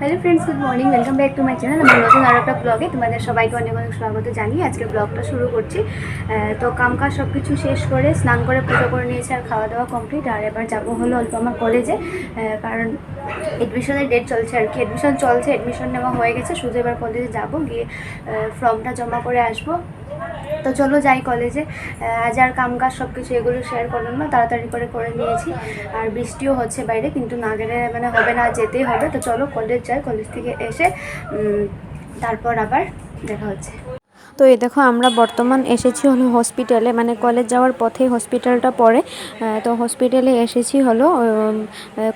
Hello friends good morning welcome back to my channel আমার নতুন আরও একটা ব্লগে তোমাদের সবাইকে অনেক অনেক স্বাগত জানিয়ে আজকে ব্লগটা শুরু করছি। তো কামকাজ সব কিছু শেষ করে স্নান করে পুজো করে নিয়েছি আর খাওয়া দাওয়া কমপ্লিট আর এবার যাব হলো অল্প আমার কলেজে কারণ এডমিশনের ডেট চলছে আর কি। এডমিশন চলছে এডমিশন নেওয়া হয়ে গেছে। শুধু এবার কলেজে যাব, গিয়ে ফর্মটা জমা করে আসব। তো চলো যাই কলেজে আজ আর কামকাজ সব কিছু এগুলো শেয়ার করলাম না, তাড়াতাড়ি করে করে নিয়েছি। আর বৃষ্টিও হচ্ছে বাইরে, কিন্তু না গেলে মানে হবে না, যেতেই হবে। তো চলো কলেজ যাই কলেজ থেকে এসে তারপর আবার দেখা হচ্ছে। তো এই দেখো, আমরা বর্তমান এসেছি হলো হসপিটালে মানে কলেজ যাওয়ার পথে হসপিটালটা পড়ে তো হসপিটালে এসেছি হলো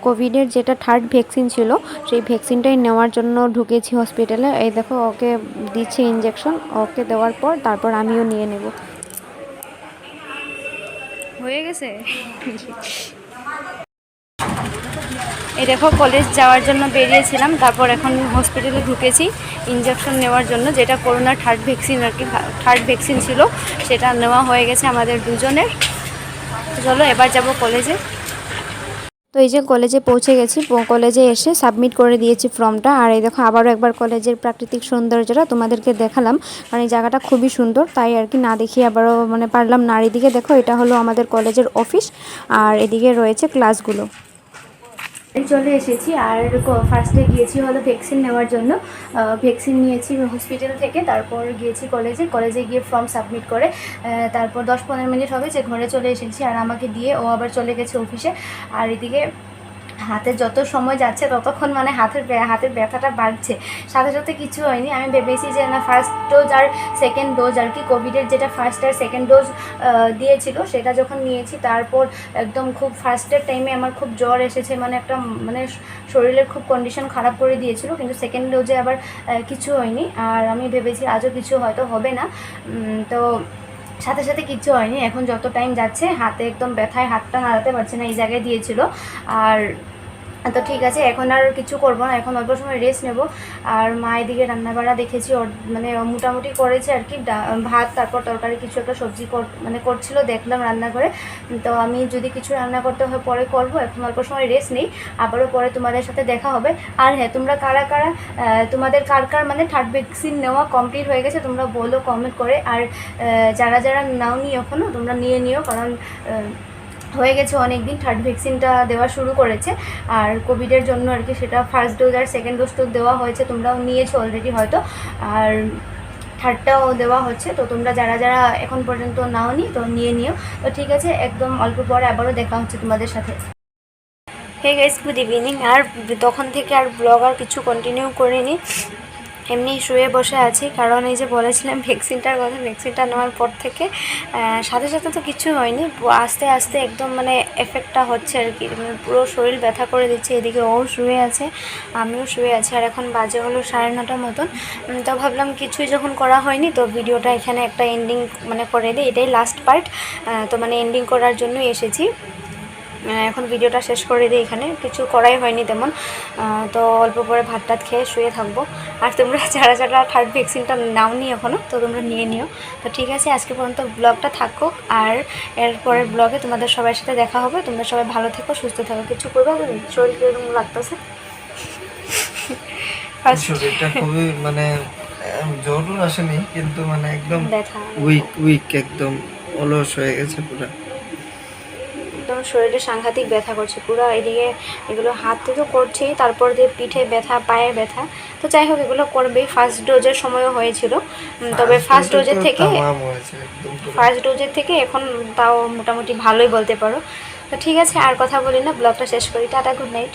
কোভিডের যেটা থার্ড ভ্যাকসিন ছিল, সেই ভ্যাকসিনটাই নেওয়ার জন্য ঢুকেছি হসপিটালে এই দেখো, ওকে দিচ্ছে ইঞ্জেকশন ওকে দেওয়ার পর তারপর আমিও নিয়ে নেব। হয়ে গেছে? এই দেখো কলেজ যাওয়ার জন্য বেরিয়েছিলাম, তারপর এখন হসপিটালে ঢুকেছি ইঞ্জেকশন নেওয়ার জন্য, যেটা করোনার থার্ড ভ্যাকসিন আর কি থার্ড ভ্যাকসিন ছিল, সেটা নেওয়া হয়ে গেছে আমাদের দুজনের। চলো, এবার যাব কলেজে তো এই যে কলেজে পৌঁছে গেছি কলেজে এসে সাবমিট করে দিয়েছি ফর্মটা আর এই দেখো, আবারও একবার কলেজের প্রাকৃতিক সৌন্দর্যটা তোমাদেরকে দেখালাম, কারণ এই জায়গাটা খুবই সুন্দর, তাই আর কি না দেখিয়ে আবারও মানে পারলাম না, আর এদিকে দেখো, এটা হলো আমাদের কলেজের অফিস আর এদিকে রয়েছে ক্লাসগুলো চলে এসেছি। আর ফার্স্টে গিয়েছি হলো ভ্যাকসিন নেওয়ার জন্য। ভ্যাকসিন নিয়েছি হসপিটাল থেকে, তারপর গিয়েছি কলেজে কলেজে গিয়ে ফর্ম সাবমিট করে তারপর দশ পনেরো মিনিট হবে যে ঘরে চলে এসেছি। আর আমাকে দিয়ে ও আবার চলে গেছে অফিসে আর এদিকে হাতে যত সময় যাচ্ছে ততক্ষণ মানে হাতের হাতের ব্যথাটা বাড়ছে। সাথে সাথে কিছু হয়নি। আমি ভেবেছি যে না ফার্স্ট ডোজ আর সেকেন্ড ডোজ আর কি কোভিডের যেটা ফার্স্ট আর সেকেন্ড ডোজ দিয়েছিল, সেটা যখন নিয়েছি, তারপর একদম খুব ফার্স্টের টাইমে আমার খুব জ্বর এসেছে মানে একটা মানে শরীরের খুব কন্ডিশন খারাপ করে দিয়েছিল, কিন্তু সেকেন্ড ডোজে আবার কিছু হয়নি। আর আমি ভেবেছি আজও কিছু হয়তো হবে না। তো সাথে সাথে কিচ্ছু হয়নি। এখন যত টাইম যাচ্ছে, হাতে একদম ব্যথায় হাতটা নাড়াতে পারছে না, এই জায়গায় দিয়েছিল। আর তো ঠিক আছে, এখন আর কিছু করব না, এখন অল্প সময় রেস্ট নেব। আর মা এদিকে রান্নাবাড়া দেখেছি মানে মোটামুটি করেছে আর কি ভাত, তারপর তরকারি, কিছু একটা সবজি মানে করছিল, দেখলাম রান্না করে তো আমি যদি কিছু রান্না করতে হয় পরে করব, এখন অল্প সময় রেস্ট নেই, আবারও পরে তোমাদের সাথে দেখা হবে। আর হ্যাঁ তোমরা কারা কারা তোমাদের কার কার মানে থার্ড ভ্যাকসিন নেওয়া কমপ্লিট হয়ে গেছে, তোমরা বলো কমেন্ট করে। আর যারা যারা নাও নি এখনও তোমরা নিয়ে নিও, কারণ হয়ে গেছে অনেক দিন থার্ড ভ্যাকসিনটা দেওয়া শুরু করেছে। আর কোভিডের জন্য আর কি সেটা ফার্স্ট ডোজ আর সেকেন্ড ডোজ তো দেওয়া হয়েছে, তোমরাও নিয়েছো অলরেডি হয়তো। আর থার্ডটাও দেওয়া হচ্ছে, তো তোমরা যারা যারা এখন পর্যন্ত নাও নি তো নিয়ে নিও। তো ঠিক আছে, একদম অল্প পরে আবারও দেখা হচ্ছে তোমাদের সাথে। হে গাইস গুড ইভিনিং আর তখন থেকে আর ব্লগ আর কিছু কন্টিনিউ করিনি। এমনি শুয়ে বসে আছি, কারণ এই যে বলেছিলাম ভ্যাকসিনটার কথা, ভ্যাকসিনটা নেওয়ার পর থেকে সাথে সাথে তো কিছু হয়নি আস্তে আস্তে একদম মানে এফেক্টটা হচ্ছে আর কি মানে পুরো শরীর ব্যথা করে দিচ্ছে, এদিকে ও শুয়ে আছে, আমিও শুয়ে আছি, আর এখন বাজে হলো সাড়ে নটার মতন তো ভাবলাম কিছুই যখন করা হয়নি, তো ভিডিওটা এখানে একটা এন্ডিং মানে করে দিই, এটাই লাস্ট পার্ট তো মানে এন্ডিং করার জন্যই এসেছি। এখন ভিডিওটা শেষ করে দিই এখানে। কিছু করাই হয়নি তেমন। তো অল্প পরে ভাত টাত খেয়ে শুয়ে থাকব। আর তোমরা যারা যারা থার্ড ভ্যাকসিনটা নাওনি এখনও তো তোমরা নিয়ে নিও। তো ঠিক আছে আজকে পর্যন্ত ব্লগটা থাকো। আর এর পরের ব্লগে তোমাদের সবার সাথে দেখা হবে। তোমরা সবাই ভালো থেকো সুস্থ থাকো। কিছু করবে শরীর কীরকম লাগতেছে? First শরীরটা খুবই মানে আহ, জ্বরও আসেনি কিন্তু মানে একদম উইক উইক একদম অলস হয়ে গেছে পুরো। একদম শরীরে সাংঘাতিক ব্যথা করছে পুরো এদিকে এগুলো হাতে তো করছেই তারপর দিয়ে পিঠে ব্যথা পায়ে ব্যথা। তো যাই হোক এগুলো করবেই। ফার্স্ট ডোজের সময়ও হয়েছিল। তবে ফার্স্ট ডোজের থেকে। ফার্স্ট ডোজের থেকে এখন তাও মোটামুটি ভালোই বলতে পারো। তো ঠিক আছে আর কথা বলি না ব্লগটা শেষ করি। Tata good night